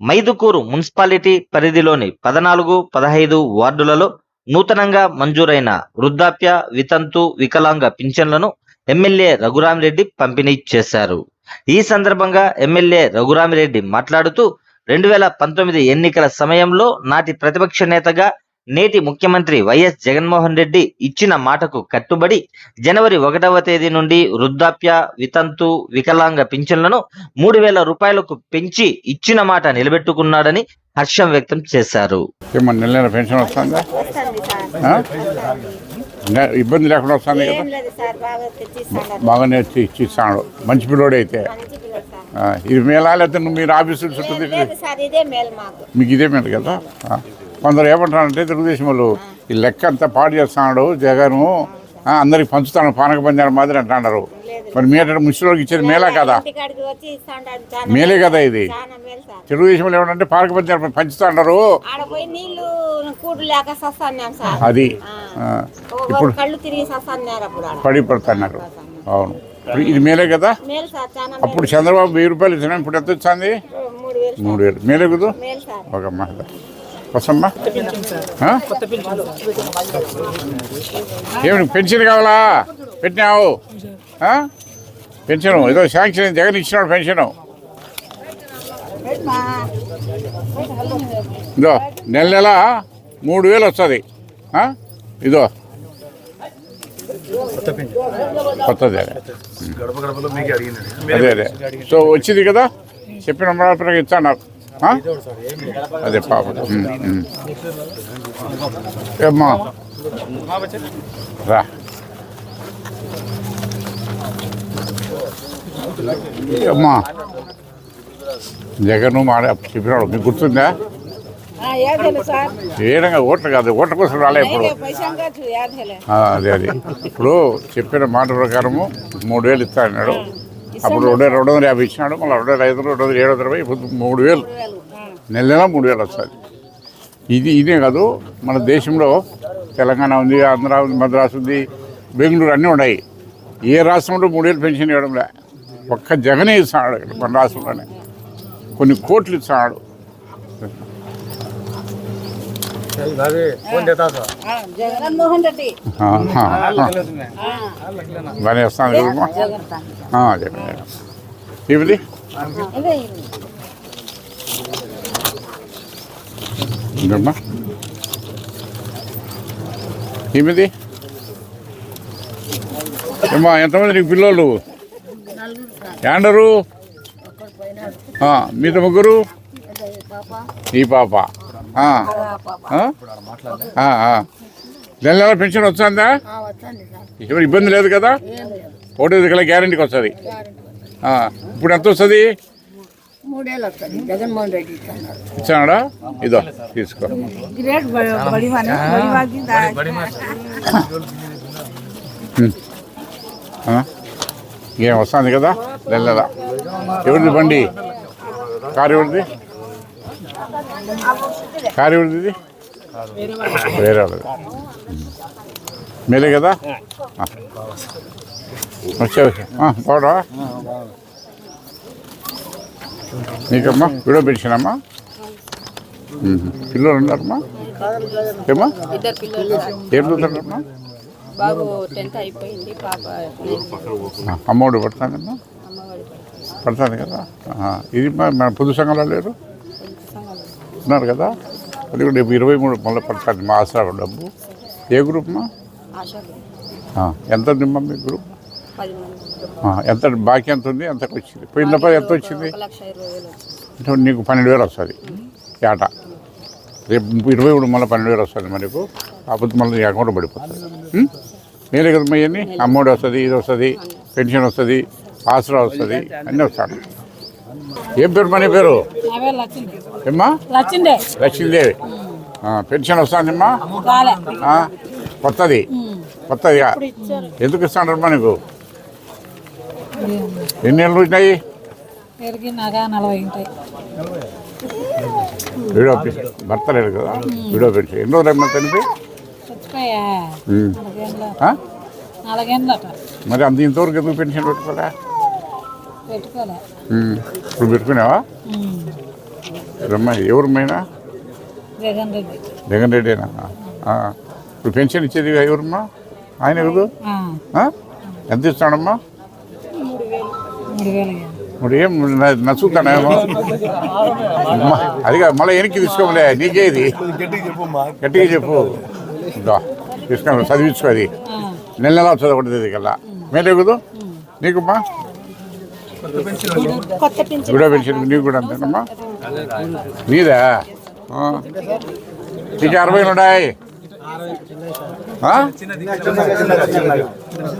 Mydukur municipality పరిధిలోని పద్నాలుగు పదహైదు వార్డులలో నూతనంగా మంజూరైన వృద్ధాప్య వితంతు వికలాంగ పింఛన్లను ఎమ్మెల్యే రఘురామిరెడ్డి పంపిణీ చేశారు. ఈ సందర్భంగా ఎమ్మెల్యే రఘురామిరెడ్డి మాట్లాడుతూ రెండు వేల పంతొమ్మిది ఎన్నికల సమయంలో నాటి ప్రతిపక్ష నేతగా నేటి ముఖ్యమంత్రి వైఎస్ జగన్మోహన్ రెడ్డి ఇచ్చిన మాటకు కట్టుబడి జనవరి ఒకటవ తేదీ నుండి వృద్ధాప్య వితంతు వికలాంగ పింఛన్లను మూడు వేల రూపాయలకు పెంచి ఇచ్చిన మాట నిలబెట్టుకున్నాడని హర్షం వ్యక్తం చేశారు. ఏమన్నా నెల నెల పెన్షన్ వస్తుందా? ఇబ్బంది లేకుండా వస్తుంది కదా? బాగానే ఇచ్చి ఇచ్చి ఇస్తాడు మంచి పిల్లోడు అయితే ఇది మేలా లేకపోతే మీరు ఆఫీసులు చుట్టూ ఇదే మేలు మాకు. ఇదే మీద కదా. కొందరు ఏమంటారంటే తెలుగుదేశం వాళ్ళు ఈ లెక్క అంతా పాడు చేస్తున్నాడు జగను అందరికి పంచుతాడు పానక పంజాడు మాదిరి అంటున్నారు మరి మీ అంటే ముసలికి ఇచ్చేది మేలా కదా? మేలే కదా ఇది? తెలుగుదేశం వాళ్ళు ఏమంటే పానక సస్తాన్నాం సార్. అది. ఆడ. పడి పడుతున్నారు. అవును. ఇప్పుడు ఇది మేలే కదా? అప్పుడు చంద్రబాబు వెయ్యి రూపాయలు ఇచ్చినా ఇప్పుడు ఎంత వచ్చింది? మూడు వేలు మేలే కుదు? ఒక అమ్మ వసమ్మా? ఏమి పెన్షన్ కావాలా? పెట్టినావు? పెన్షన్ ఏదో శాంక్షన్ జగన్ ఇచ్చినాడు పెన్షన్ ఇదో నెల నెల మూడు వేలు వస్తుంది? ఇదో. కొత్తది అదే. అదే అదే. సో వచ్చింది కదా? చెప్పిన మాట ఇచ్చా నాకు? అదే పాప. ఏమ్మా రా. అమ్మా. జగన్ మాట చెప్పినాడు. మీకు గుర్తుందా? ఏడంగా ఓట్లు కాదు ఓట్ల కోసం రాలే ఇప్పుడు. అదే అది. ఇప్పుడు చెప్పిన మాట ప్రకారము మూడు వేలు ఇస్తా అన్నాడు. అప్పుడు రెండు రెండు వందల యాభై ఇచ్చినాడు మళ్ళీ రెండు వేల ఐదు వందలు రెండు వందల ఏడు వందల ఇరవై ఇప్పుడు మూడు వేలు. నెల నెల మూడు వేలు వస్తుంది. ఇది ఇదే కాదు మన దేశంలో తెలంగాణ ఉంది ఆంధ్ర ఉంది మద్రాసు ఉంది బెంగళూరు అన్నీ ఉన్నాయి. ఏ రాష్ట్రంలో మూడు వేలు పెన్షన్ ఇవ్వడంలే ఒక్క జగనే ఇస్తాడు ఇక్కడ మన రాష్ట్రంలోనే. కొన్ని కోట్లు ఇస్తాడు జగన్మోహన్ రెడ్డి. బాగానే వస్తాను జగన్ ఇది ఇంకమ్మా ఏమిది ఏమ్మా ఎంతమంది నీకు పిల్లలు యాండరు? ఆ, మీతో ముగ్గురు? ఈ పాప. నెల నెల పెన్షన్ వస్తుందా? ఎవరు ఇబ్బంది లేదు కదా? ఒకటో దగ్గర గ్యారంటీకి వస్తుంది. ఆ, ఇప్పుడు ఎంత వస్తుంది? ఇచ్చాడా. ఇదో తీసుకో? ఏం వస్తుంది కదా? నెల. ఎవరిది బండి? కారు ఎవరిది? కారు ఎవరిది? వేరే వాళ్ళది. మేలే కదా? వచ్చావు పోడా నీకమ్మా వీడియో పెన్షనమ్మా ఉహు. పిల్లలు ఉన్నారమ్మా? ఏమ్మా? ఏం చదువుతారమ్మా బాబు టెన్త్ అయిపోయింది పాప ఆ, అమ్మఒడి పడుతుందమ్మా? పడుతుంది కదా. ఇది మా- మన పొద్దు సంఘంలో లేరు? ఉన్నారు కదా అది కూడా రేపు ఇరవై మూడు మళ్ళీ పడుతుంది మా ఆసరా డబ్బు. A group. మా ఎంత ఉంది మా గ్రూప్? ఎంత బాకీ ఎంత ఉంది? ఎంతకు వచ్చింది. పోయిన ఎంత వచ్చింది? నీకు పన్నెండు వేలు వస్తుంది. ఏటా రేపు ఇరవై మూడు మళ్ళీ పన్నెండు వేలు వస్తుంది మనకు కాకపోతే మళ్ళీ నీ అకౌంట్ పడిపోతుంది. ఉం? మేలే కదా మా ఇవన్నీ? అమ్మఒడి వస్తుంది ఇది వస్తుంది పెన్షన్ వస్తుంది ఆసరా వస్తుంది అన్నీ వస్తాడు ఏం పేరు మన పేరు? ఏమ్మా? లక్ష్మీదేవి పెన్షన్ వస్తుందమ్మా? కొత్తది. కొత్తదిగా ఎందుకు ఇస్తాడమ్మా నీకు? ఎన్ని నలభై ఉంటాయి. వీడియో భర్త లేడు కదా? వీడియో పెన్షన్ ఎన్ని రోజులు తనిపి మరి అంత ఇంతవరకు ఎందుకు పెన్షన్ పెట్టుకోలే. ఇప్పుడు పెట్టుకున్నావా? రమ్మ ఎవరమ్మైనా జగన్ రెడ్డి. జగన్ రెడ్డేనా. ఇప్పుడు పెన్షన్ ఇచ్చేది ఎవరమ్మా? ఆయన ఎవరు? ఎంత ఇస్తాడమ్మా. ఇప్పుడు ఏం నచ్చుతానేమో అమ్మా, అది కాదు మళ్ళీ వెనక్కి తీసుకోలే నీకేది గట్టిగా చెప్పు మా గట్టిగా చెప్పు. ఇదో తీసుకో చదివించుకో అది. నెల నెల చదవకూడదు కల్లా మేలే కుదు? నీకుమ్మా? కొత్త పెన్షన్ నీకు కూడా అంతేనమ్మా. నీదా? నీకు అరవై ఉన్నాయి.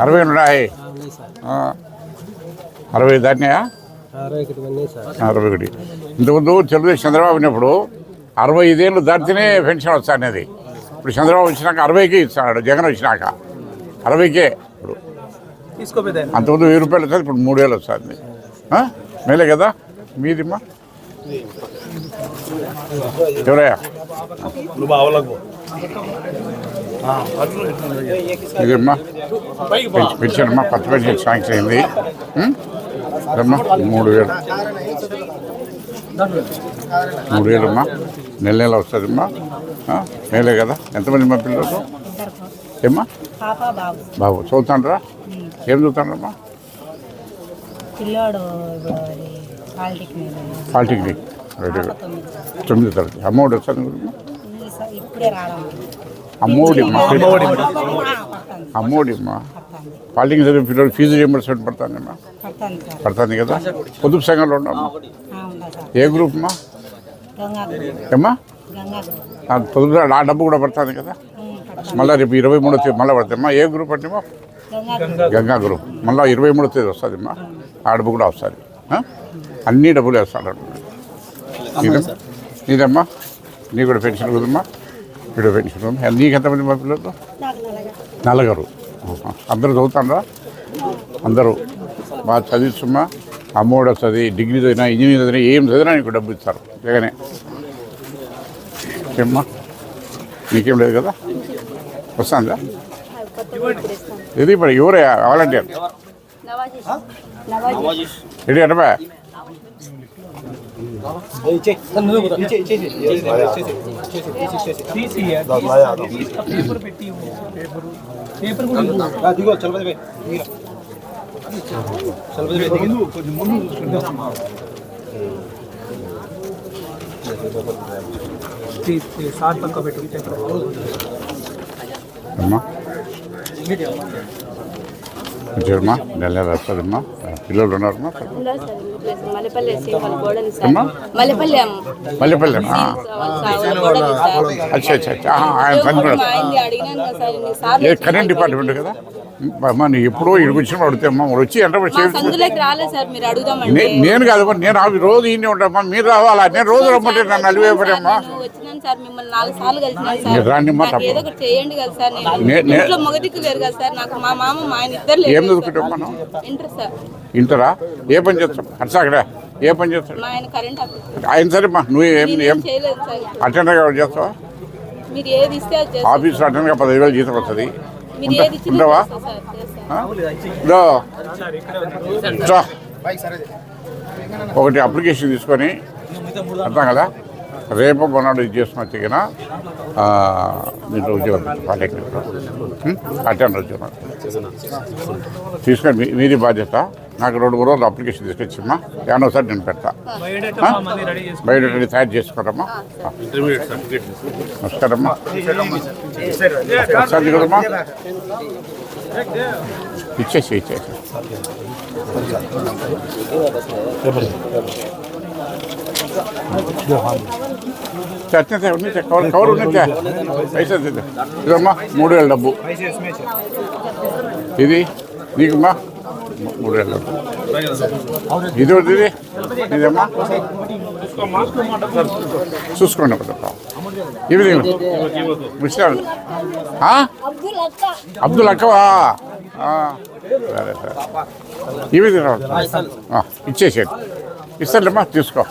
అరవై ఉన్నాయి. అరవై దాటినాయా? అరవై ఒకటి. ఇంతకుముందు తెలుగుదేశం చంద్రబాబు ఉన్నప్పుడు అరవై ఐదేళ్ళు దాటితేనే పెన్షన్ వస్తా అనేది ఇప్పుడు చంద్రబాబు వచ్చినాక అరవైకే ఇస్తున్నాడు జగన్ వచ్చినాక. అరవైకే. అంతకుముందు వెయ్యి రూపాయలు వస్తుంది ఇప్పుడు మూడు వేలు వస్తుంది. ఆ? మేలే కదా? మీదిమ్మా. ఎవరయ్యా? ఇదమ్మా. పెన్షన్ అమ్మా కొత్త పెన్షన్ శాంక్షన్ అయింది మూడు వేలు. మూడు వేలమ్మా నెల నెల వస్తుందమ్మా. ఆ? మేలే కదా? ఎంతమంది మా పిల్లలు? ఏమ్మా? బాబు చదువుతాండ్రా? ఏం చదువుతాండ్రమ్మా పిల్లోడు పాలిటెక్నిక్ రెడీ. తొమ్మిది తరగతి. అమ్మఒడి రావడం. అమ్మఒడి అమ్మఒడి అమ్మా పాలిటెక్నిక్ చదివిన పిల్లలు ఫీజు రియంబర్స్మెంట్ పడుతుందమ్మా పడుతుంది కదా? పొదుపు సంఘంలో సార్. ఏ గ్రూప్ అమ్మా? ఏమ్మా? పొదుపు ఆ డబ్బు కూడా పడుతుంది కదా? మళ్ళీ రేపు ఇరవై మూడో తేదీ మళ్ళీ పడుతుందమ్మా ఏ గ్రూప్ అంటేమో గంగా గ్రూప్ మళ్ళీ ఇరవై మూడో తేదీ వస్తుందమ్మా ఆ డబ్బు కూడా వస్తుంది? అన్ని డబ్బులు వేస్తాడు. నీదమ్మా నీదమ్మా నీ కూడా పెన్షన్ కదమ్మా వీడియో పెన్షన్ ఉందా? నీకు ఎంతమంది మా పిల్లలు? నలుగురు. అందరూ చదువుతాండ్రా? అందరూ. బాగా చదివిస్తుమ్మా. అమ్మఒడి వస్తుంది డిగ్రీ చదివినా ఇంజనీరింగ్ చదివినా ఏం చదివినా నీకు డబ్బు ఇస్తారు. జగనే ఏమ్మా? నీకేం లేదు కదా? వస్తుందా? ఇది ఇప్పుడు ఎవరే? వాలంటీర్. నవాజీష్ నవాజీష్ రెడీ అన్నమా అమ్మా. వచ్చారమ్మా నెల వస్తుందమ్మా పిల్లలు ఉన్నారమ్మా? మల్లెపల్లి అచ్చా అచ్చా ఆయన పని కూడా. కరెంట్ డిపార్ట్మెంట్ కదా? అమ్మా ఎప్పుడో ఇక్కడికి వచ్చినప్పుడు అడిగితే అమ్మా వచ్చి నే- నేను కాదమ్మా నేను ఆ రోజు ఇన్ని ఉంటామ్మా మీరు రావాలా? నేను రోజు రమ్మంటే నన్ను అలివేపడమ్మా కదా కదా ఏం చదువుకుంటాం మనం ఇంటర్ ఏ పని చేస్తాం అట్లా అక్కడ. ఏ పని చేస్తాడు ఆయన సరేమ్మా నువ్వు ఏం ఏం అటెండర్గా చేస్తావా? ఆఫీస్లో అటెండర్గా పదిహేను వేలు జీతం వస్తుంది. రా. ఒకటి అప్లికేషన్ తీసుకొని అర్థం కదా? రేపు కొన్నాడు ఇది చేసుకుని వచ్చి కదా మీరు ఉద్యోగం పాలిటెక్నిక్లో అటెండర్ ఉద్యోగం తీసుకొని మీ- మీది బాధ్యత. నాకు రెండు మూడు రోజులు అప్లికేషన్ తీసుకొచ్చిమ్మా. ఏమన్నా సార్ నేను పెడతా. బయోడేటా తయారు చేసుకోరమ్మా నమస్కారమ్మా. ఒకసారి కదమ్మా ఇచ్చేసి ఇచ్చేసి. చట్నీ ఉన్నాయి కవర్ కవర్ ఉన్నాయి పైసా ఇదమ్మా మూడు వేల డబ్బు. ఇది నీకమ్మా మూడు వేల డబ్బు. ఇది ఒకటి ఇది. ఇదమ్మా. చూసుకోండి ఒక ఇవి ముష్టాలు అబ్దుల్ అక్కవా? సరే సరే. ఇవి ఇచ్చేసేది ఇస్తానులేమ్మా తీసుకో.